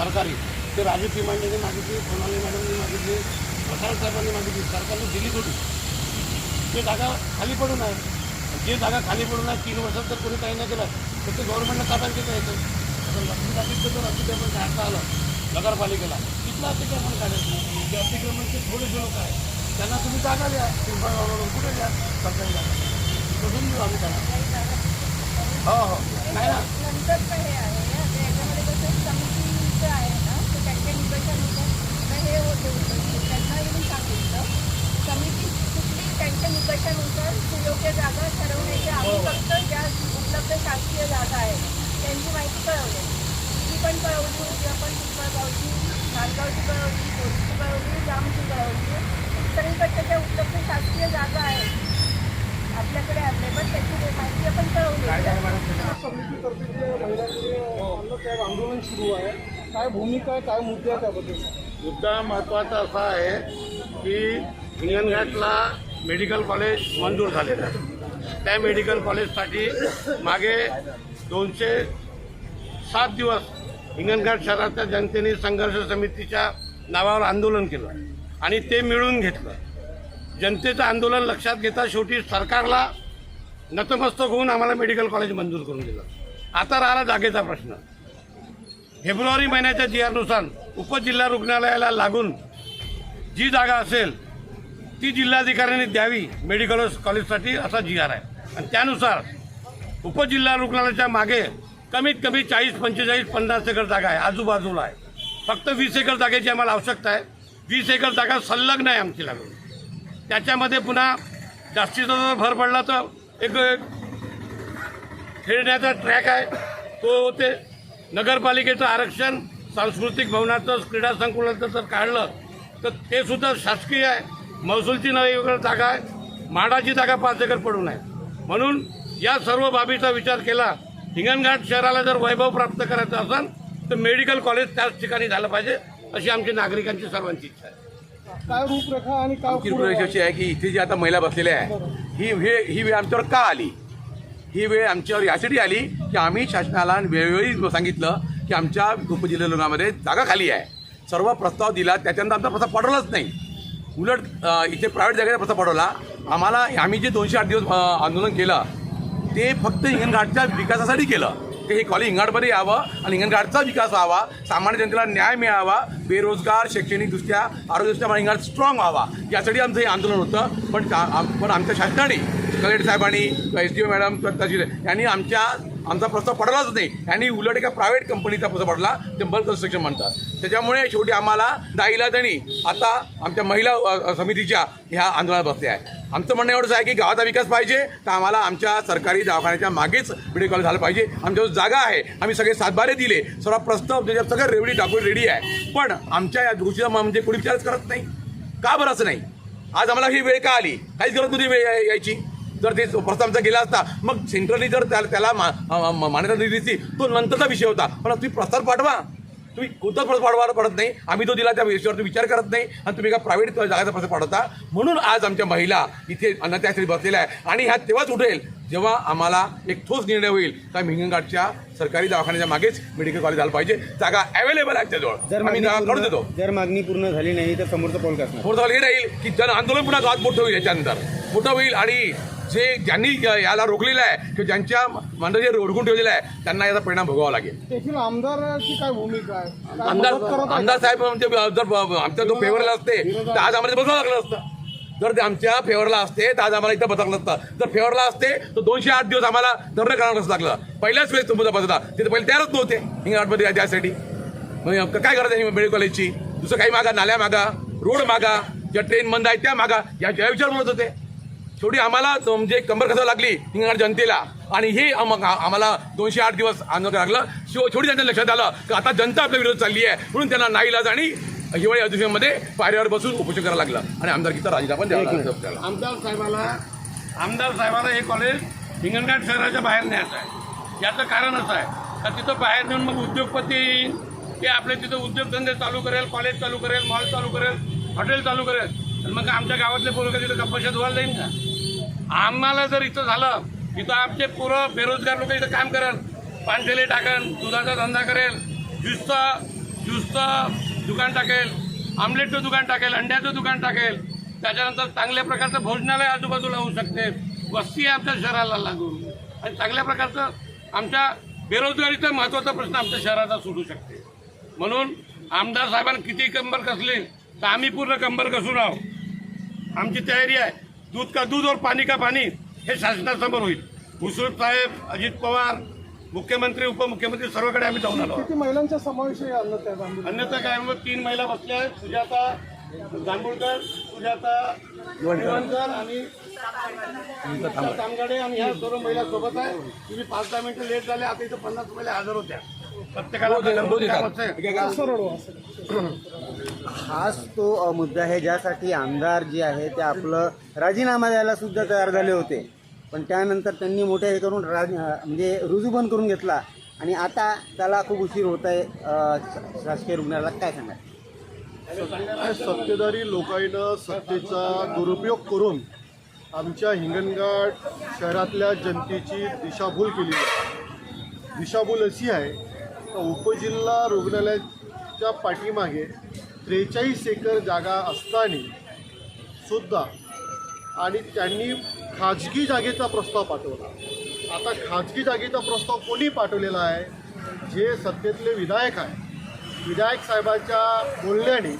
सरकारी. ते राजू तिमांडीने मागितली सोनाली मॅडमने मागितली प्रसाद साहेबांनी मागितली सरकारने दिली थोडी. ते जागा खाली पडून आहे. जे जागा खाली पडून आहे तीन वर्षात जर कोणी काही नाही केलं. तर ते गव्हर्नमेंटला ताब्यात घेता येतं आता लक्ष्मी टाकीचं जर अतिक्रमण काढता आलं. नगरपालिकेला. तिथलं अतिक्रमण काढायचं नाही. जे अतिक्रमणचे थोडेसे लोक आहेत. त्यांना तुम्ही जागा द्या. पिंपळगाववरून कुठे द्या? सरकारी जागा. बघून देऊ आम्ही त्यांना. हो हो. नाही ना? नंतरचं हे आहे आता याच्यामध्ये कसं समितीचं आहे ना तर त्यांच्या निकषानुसार हे होते उपस्थित त्यांना येऊन सांगितलं. समिती कुठली त्यांच्या निकषानुसार सुयोग्य जागा ठरवण्याची आम्ही फक्त ज्या उपलब्ध शासकीय जागा आहेत त्यांची माहिती कळवली. ती पण कळवली होती आपण पिंपळगावची नांदगावची कळवली कोरची कळवली जामची कळवली. सगळीकडच्या ज्या उपलब्ध शासकीय जागा आहेत आपल्याकडे अवेलेबल त्याची माहिती आपण कळवली. होती. समितीतर्फे जे महिलांचे आंदोलन सुरू आहे. काय भूमिका आहे काय मुद्दे आहे त्याबद्दल? मुद्दा महत्त्वाचा असा आहे की हिंगणघाटला मेडिकल कॉलेज मंजूर झालेलं आहे. त्या मेडिकल कॉलेजसाठी मागे दोनशे सात दिवस हिंगणघाट शहराच्या जनतेने संघर्ष समितीच्या नावावर आंदोलन केलं आणि ते मिळून घेतलं. जनतेचं आंदोलन लक्षात घेता शेवटी सरकारला नतमस्तक होऊन आम्हाला मेडिकल कॉलेज मंजूर करून दिलं. आता राहिला जागेचा प्रश्न. फेब्रुवारी महिन्याच्या जी आरनुसार उपजिल्हा रुग्णालयाला लागून जी जागा असेल ती जिल्हाधिकाऱ्यांनी द्यावी मेडिकल कॉलेजसाठी असा जी आर आहे आणि त्यानुसार उपजिल्हा रुग्णालयाच्या मागे कमीत कमी चाळीस पंचेचाळीस पन्नास एकर जागा आहे आजूबाजूला आहे फक्त वीस एकर जागेची आम्हाला आवश्यकता आहे वीस एकर जागा संलग्न आहे आमची लागून त्याच्यामध्ये पुन्हा जास्तीचा जर भर पडला तर एक खेळण्याचा ट्रॅक आहे तो ते नगरपालिकेचं आरक्षण सांस्कृतिक भवनाचं क्रीडा संकुलाचं जर काढलं तर ते सुद्धा शासकीय आहे. महसूलची नवी वेगळी जागा आहे माडाची जागा पाच एकर पडून आहे. म्हणून या सर्व बाबीचा विचार केला हिंगणघाट शहराला जर वैभव प्राप्त करायचं असेल तर मेडिकल कॉलेज त्याच ठिकाणी झालं पाहिजे अशी आमची नागरिकांची सर्वांची इच्छा आहे. काय रूपरेखा आणि काय आहे की इथे जी आता महिला बसलेल्या आहे ही वेळ ही वेळ आमच्यावर का आली? ही वेळ आमच्यावर यासाठी आली की आम्ही शासनाला वेळोवेळी सांगितलं की आमच्या उपजिल्हा जागा खाली आहे. सर्व प्रस्ताव दिला त्याच्यानंतर आमचा प्रस्ताव पडवलाच नाही. उलट इथे प्रायव्हेट जागेचा प्रस्ताव पडवला. आम्हाला आम्ही जे दोनशे आठ दिवस आंदोलन केलं ते फक्त हिंगणघाटच्या विकासासाठी केलं. की हे कॉलेज हिंगणघाटमध्ये यावं आणि हिंगणघाटचा विकास व्हावा सामान्य जनतेला न्याय मिळावा बेरोजगार शैक्षणिकदृष्ट्या आरोग्यदृष्ट्या मला हिंगणघाट स्ट्रॉंग व्हावा. यासाठी आमचं हे आंदोलन होतं. पण पण आमच्या शासनाने कलेक्टर साहेबांनी एस डी ओ मॅडम तहसील यांनी आमच्या आमचा प्रस्ताव पडलाच नाही. यांनी उलट एका प्रायव्हेट कंपनीचा प्रस्ताव पडला. ते बल्क कन्स्ट्रक्शन म्हणतात. त्याच्यामुळे शेवटी आम्हाला दाईला दाईलाजणी आता आमच्या महिला समितीच्या ह्या आंदोलनात बसले आहे आमचं म्हणणं एवढंच आहे की गावाचा विकास पाहिजे तर आम्हाला आमच्या सरकारी दवाखान्याच्या मागेच मेडिकल कॉलेज झालं पाहिजे. आमच्या जागा आहे. आम्ही सगळे सातबारे दिले. सर्व प्रस्ताव त्याच्यात सगळं रेवडी टाकून रेडी आहे. पण आमच्या या गोष्टीचा म्हणजे कोणी विचारच करत नाही. का बरं असं नाही? आज आम्हाला ही वेळ का आली? काहीच गरज नव्हती वेळ या- यायची. जर ते प्रस्ताव गेला असता मग सेंट्रली जर त्याला मा- मान्यता दिली असती तो नंतरचा विषय होता. पण तुम्ही प्रस्ताव पाठवा. तुम्ही कोणताच प्रस्ताव पाठवा पडत नाही. आम्ही तो दिला त्या विषयावरती विचार करत नाही. आणि तुम्ही एका प्रायव्हेट जागाचा प्रस्ताव पाठवता. म्हणून आज आमच्या महिला इथे अन्न त्यासाठी बसलेल्या आहे. आणि ह्या तेव्हाच उठेल. जेव्हा आम्हाला एक ठोस निर्णय होईल का हिंगणघाटच्या सरकारी दवाखान्याच्या मागेच मेडिकल कॉलेज झालं पाहिजे. जागा अवेलेबल आहे त्याजवळ जर आम्ही मागणी जागा काढून देतो. जर मागणी पूर्ण झाली नाही तर समोरचं पाऊल असणार? थोडं हे राहील? की जन आंदोलन पुन्हा गावात मोठं होईल याच्यानंतर. मोठं होईल आणि जे ज्यांनी याला रोखलेलं आहे किंवा ज्यांच्या मंडळी रोडकून ठेवलेलं आहे त्यांना याचा परिणाम भोगावा लागेल. तेथील आमदाराची काय भूमिका आहे? काय मदत आमदार आमदार साहेब म्हणजे जर आमच्या जो फेवरला असते तर आज आम्हाला बसावं लागलं असतं. जर ते आमच्या फेवरला असते तर आज आम्हाला इथं बसावं असतं जर फेवरला असते तर दोनशे आठ दिवस आम्हाला धरणं करावं लागलं. पहिल्याच वेळेस तुम्हाला बसता तिथे पहिले तयारच नव्हते. हिंगाटमध्ये त्यासाठी. मग काय गरज आहे मेडिकल कॉलेजची दुसरं काही मागा नाल्या मागा रोड मागा ज्या ट्रेन बंद आहेत त्या मागा. या या विचार म्हणत होते. शेवटी आम्हाला म्हणजे कंबर कसं लागली हिंगणघाट जनतेला. आणि हे आम्हाला दोनशे आठ दिवस आंदोलन लागलं. शेवटी त्यांच्या लक्षात आलं की आता जनता आपल्या विरोध चालली आहे. म्हणून त्यांना नाईलाज आणि हिवाळी अधिवेशनमध्ये पायऱ्यावर बसून उपोषण करावं लागलं. आणि आमदारकीचा राजीनामा द्यावा लागला. त्याला. आमदार साहेबाला आमदार साहेबाला हे कॉलेज हिंगणघाट शहराच्या बाहेर न्यायचं आहे. याचं कारण असं आहे. का तिथं बाहेर नेऊन मग उद्योगपती येईल ते आपले तिथं उद्योगधंदे चालू करेल कॉलेज चालू करेल मॉल चालू करेल हॉटेल चालू करेल. आणि मग आमच्या गावातले पोरं का तिथं कपाशा व्हायला जाईल का? आम्हाला जर इथं झालं इथं आमचे पोरं बेरोजगार लोक इथं काम करेल पानठेले टाकन दुधाचा धंदा करेल. ज्यूसचा ज्यूसचा दुकान टाकेल आमलेटचं दुकान टाकेल अंड्याचं दुकान टाकेल. त्याच्यानंतर चांगल्या प्रकारचं भोजनालय आजूबाजूला होऊ शकते. वस्ती आहे आमच्या शहराला लागून. आणि चांगल्या प्रकारचं आमच्या बेरोजगारीचा महत्त्वाचा प्रश्न आमच्या शहराचा सुटू शकते. म्हणून आमदार साहेबांना किती कंबर कसले तर आम्ही पूर्ण कंबर कसून आहोत आमची तयारी आहे. दूध का दूध और पाणी का पाणी हे शासनासमोर होईल. भुसुळ साहेब अजित पवार मुख्यमंत्री उपमुख्यमंत्री सर्वकडे आम्ही जाऊन आलो. किती महिलांचा समावेश आहे अन्यथा काय मग तीन महिला बसल्या आहेत. सुजाता जांभूळकर सुजाता निवणकर आणि तामगाडे आणि ह्या सर्व महिला सोबत आहे. तुम्ही पाच दहा मिनिटं लेट झाले आता इथं पन्नास महिला हजर होत्या. हाच तो मुद्दा आहे ज्यासाठी आमदार जे आहे ते आपलं राजीनामा द्यायला सुद्धा तयार झाले होते. पण त्यानंतर त्यांनी मोठे हे करून राज म्हणजे रुजूबंद करून घेतला. आणि आता त्याला खूप उशीर होत आहे शासकीय रुग्णालयात काय सांगाल? सत्तेधारी लोकांनं सत्तेचा दुरुपयोग करून आमच्या हिंगणघाट शहरातल्या जनतेची दिशाभूल केली आहे. दिशाभूल अशी आहे का उपजिल्हा रुग्णालयाच्या पाठीमागे त्रेचाळीस एकर जागा असताना सुद्धा आणि त्यांनी खाजगी जागेचा प्रस्ताव पाठवला. आता खाजगी जागेचा प्रस्ताव कोणी पाठवलेला आहे? जे सत्तेतले विधायक आहे विधायक साहेबांच्या बोलण्याने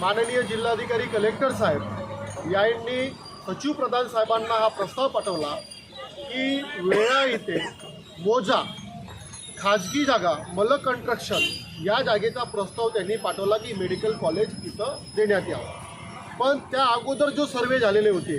माननीय जिल्हाधिकारी कलेक्टर साहेब यांनी सचिव प्रधान साहेबांना हा प्रस्ताव पाठवला की वेळा इथे मोजा खाजगी जागा मल कन्स्ट्रक्शन या जागेचा प्रस्ताव त्यांनी पाठवला की मेडिकल कॉलेज इथं देण्यात यावं. पण त्या अगोदर जो सर्वे झालेले होते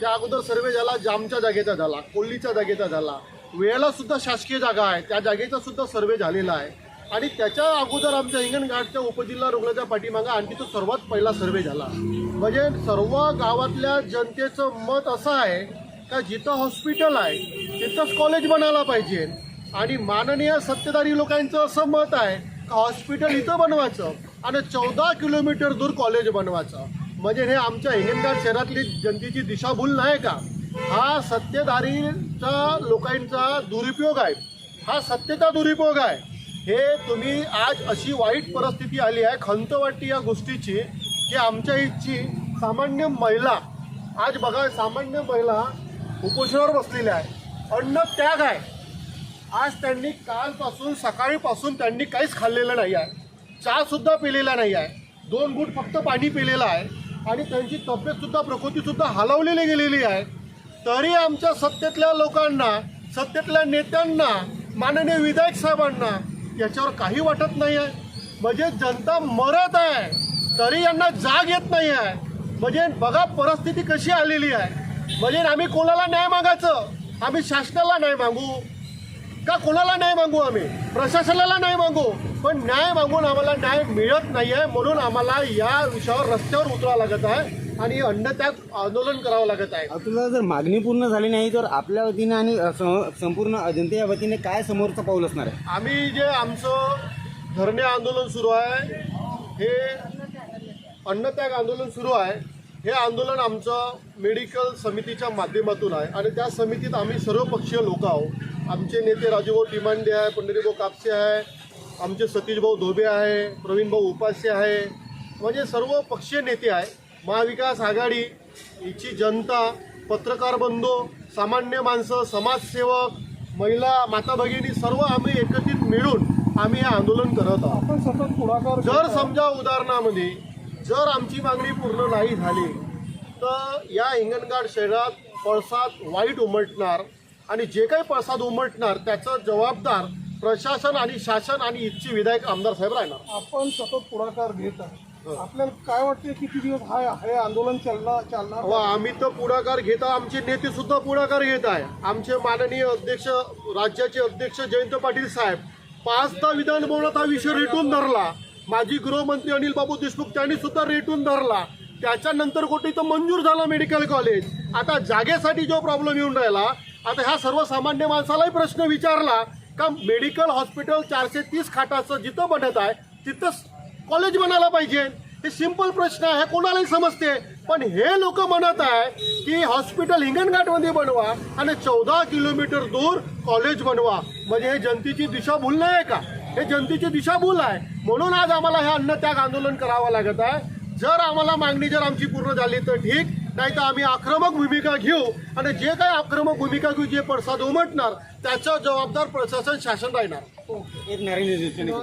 त्या अगोदर सर्वे झाला जामच्या जागेचा झाला कोल्लीच्या जागेचा झाला. वेळेला सुद्धा शासकीय जागा आहे त्या जागेचा सुद्धा सर्वे झालेला आहे. आणि त्याच्या अगोदर आमच्या हिंगणघाटच्या उपजिल्हा रुग्णाच्या पाठीमागं आणखी तो सर्वात पहिला सर्वे झाला. म्हणजे सर्व गावातल्या जनतेचं मत असं आहे का जिथं हॉस्पिटल आहे तिथंच कॉलेज बनायला पाहिजे. आणि माननीय सत्तेधारी लोकांचं असं मत आहे का हॉस्पिटल इथं बनवायचं आणि चौदा किलोमीटर दूर कॉलेज बनवायचं. म्हणजे हे आमच्या हिंगणघाट शहरातली जनतेची दिशाभूल नाही का? हा सत्तेधारीचा लोकांचा दुरुपयोग आहे. हा सत्तेचा दुरुपयोग आहे. हे तुम्ही आज अशी वाईट परिस्थिती आली आहे खंत वाटते या गोष्टीची की आमच्या इथची सामान्य महिला आज बघा सामान्य महिला उपोषणावर बसलेल्या आहे. अन्न त्याग आहे. आज त्यांनी कालपासून सकाळीपासून त्यांनी काहीच खाल्लेलं नाही आहे. चहासुद्धा पिलेला नाही आहे. दोन गुट फक्त पाणी पिलेलं आहे. आणि त्यांची तब्येतसुद्धा प्रकृतीसुद्धा हलवलेली गेलेली आहे. तरी आमच्या सत्तेतल्या लोकांना सत्तेतल्या नेत्यांना माननीय विधायक साहेबांना याच्यावर काही वाटत नाही आहे म्हणजे जनता मरत आहे तरी यांना जाग येत नाही आहे म्हणजे बघा परिस्थिती कशी आलेली आहे. म्हणजे आम्ही कोणाला न्याय मागायचं? आम्ही शासनाला नाही मागू. का कोणाला न्याय मागू आम्ही? प्रशासनाला नाही मागू. पण न्याय मागून आम्हाला न्याय मिळत नाही आहे म्हणून आम्हाला या विषयावर रस्त्यावर उतरावं लागत आहे आणि अन्नत्याग आंदोलन करावं लागत आहे. तुला जर मागणी पूर्ण झाली नाही तर आपल्या वतीने आणि संपूर्ण जनतेच्या वतीने काय समोरचं पाऊल असणार आहे? आम्ही जे आमचं धरणे आंदोलन सुरू आहे हे अन्नत्याग आंदोलन सुरू आहे हे आंदोलन आमचं मेडिकल समितीच्या माध्यमातून आहे आणि त्या समितीत आम्ही सर्व पक्षीय लोक आहोत. आमचे नेते राजूभाऊ टिमांडे आहे पंढरीभाऊ कापसे आहे आमचे सतीशभाऊ धोबे आहे प्रवीणभाऊ उपास्य आहे. म्हणजे सर्व पक्षीय नेते आहे. महाविकास आघाडी हिची जनता पत्रकार बंधू सामान्य माणसं समाजसेवक महिला माता भगिनी सर्व आम्ही एकत्रित मिळून आम्ही हे आंदोलन करत आहोत. आपण सतत पुढाकार जर समजा उदाहरणामध्ये जर आमची मागणी पूर्ण नाही झाली तर या हिंगणघाट शहरात पळसाद वाईट उमटणार आणि जे काही पळसाद उमटणार त्याचं जबाबदार प्रशासन आणि शासन आणि इथचे विधायक आमदार साहेब राहणार. आपण सतत पुढाकार घेत आहे. आपल्याला काय वाटते किती दिवस हा हे आंदोलन चालणार चालणार व आम्ही तर पुढाकार घेता आमचे नेते सुद्धा पुढाकार घेत आहे. आमचे माननीय अध्यक्ष राज्याचे अध्यक्ष जयंत पाटील साहेब पाचदा विधान भवनात हा विषय रेटून धरला. माजी गृहमंत्री अनिल बाबू देशमुख त्यांनी सुद्धा रेटून धरला. त्याच्यानंतर कुठे इथं मंजूर झालं मेडिकल कॉलेज. आता जागेसाठी जो प्रॉब्लेम येऊन राहिला आता ह्या सर्वसामान्य माणसालाही प्रश्न विचारला का मेडिकल हॉस्पिटल चारशे तीस खाटाचं जिथं बनत आहे तिथंच कॉलेज बनायला पाहिजे? हे सिंपल प्रश्न आहे हे कोणालाही समजते. पण हे लोक म्हणत आहे की हॉस्पिटल हिंगणघाटमध्ये बनवा आणि चौदा किलोमीटर दूर कॉलेज बनवा. म्हणजे हे जनतेची दिशाभूल नाही आहे का? हे जनतेची दिशाभूल आहे. म्हणून आज आम्हाला हे अन्नत्याग आंदोलन करावं लागत आहे. जर आम्हाला मागणी जर आमची पूर्ण झाली तर ठीक. नाही तर आम्ही आक्रमक भूमिका घेऊ आणि जे काही आक्रमक भूमिका घेऊ जे पडसाद उमटणार त्याचं जबाबदार प्रशासन शासन राहणार एक नारायण